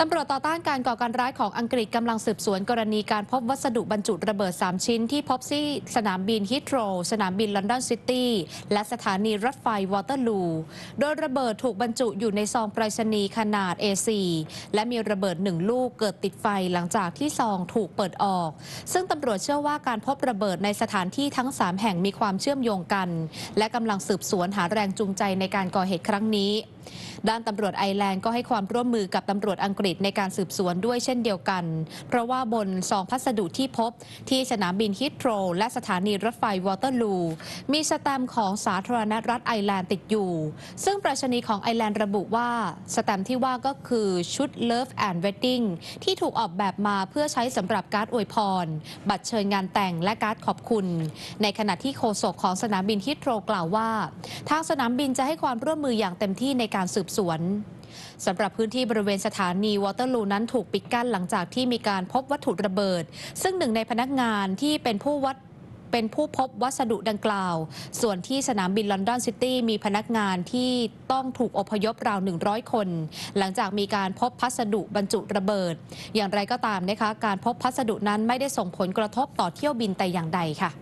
ตำรวจต่อต้านการก่อการร้ายของอังกฤษกำลังสืบสวนกรณีการพบวัสดุบรรจุระเบิด 3 ชิ้นที่พบที่สนามบินฮิตโรสนามบินลอนดอนซิตี้ และสถานีรถไฟวอเตอร์ลู โดยระเบิดถูกบรรจุอยู่ในซองไปรษณีย์ขนาด A4 และมีระเบิดหนึ่งลูกเกิดติดไฟหลังจากที่ซองถูกเปิดออก ซึ่งตำรวจเชื่อว่าการพบระเบิดในสถานที่ทั้ง 3 แห่งมีความเชื่อมโยงกัน และกำลังสืบสวนหาแรงจูงใจในการก่อเหตุครั้งนี้ ด้านตำรวจไอร์แลนด์ก็ให้ความร่วมมือกับตำรวจอังกฤษในการสืบสวนด้วยเช่นเดียวกัน เพราะว่าบนซองพัสดุที่พบ ที่สนามบินฮิตโตรและสถานีรถไฟวอเตอร์ลู มีสแตมป์ของสาธารณรัฐไอร์แลนด์ติดอยู่ ซึ่งประชนีของไอร์แลนด์ระบุว่า สแตมป์ที่ว่าก็คือชุด Love and Wedding ที่ถูกออกแบบมาเพื่อใช้สำหรับการ์ดอวยพร บัตรเชิญงานแต่งและการ์ดขอบคุณ ในขณะที่โฆษกของสนามบินฮิตโตรกล่าวว่า ทางสนามบินจะให้ความร่วมมืออย่างเต็มที่ในกการสืบสวนสำหรับพื้นที่บริเวณสถานีวอเตอร์ลูนั้นถูกปิดกั้นหลังจากที่มีการพบวัตถุระเบิด ซึ่งหนึ่งในพนักงานที่เป็นผู้วัดเป็นผู้พบวัสดุดังกล่าว ส่วนที่สนามบินลอนดอนซิตี้มีพนักงานที่ต้องถูกอพยพราว 100 คน หลังจากมีการพบพัสดุบรรจุระเบิด อย่างไรก็ตามนะคะ การพบพัสดุนั้นไม่ได้ส่งผลกระทบต่อเที่ยวบินแต่อย่างใดค่ะ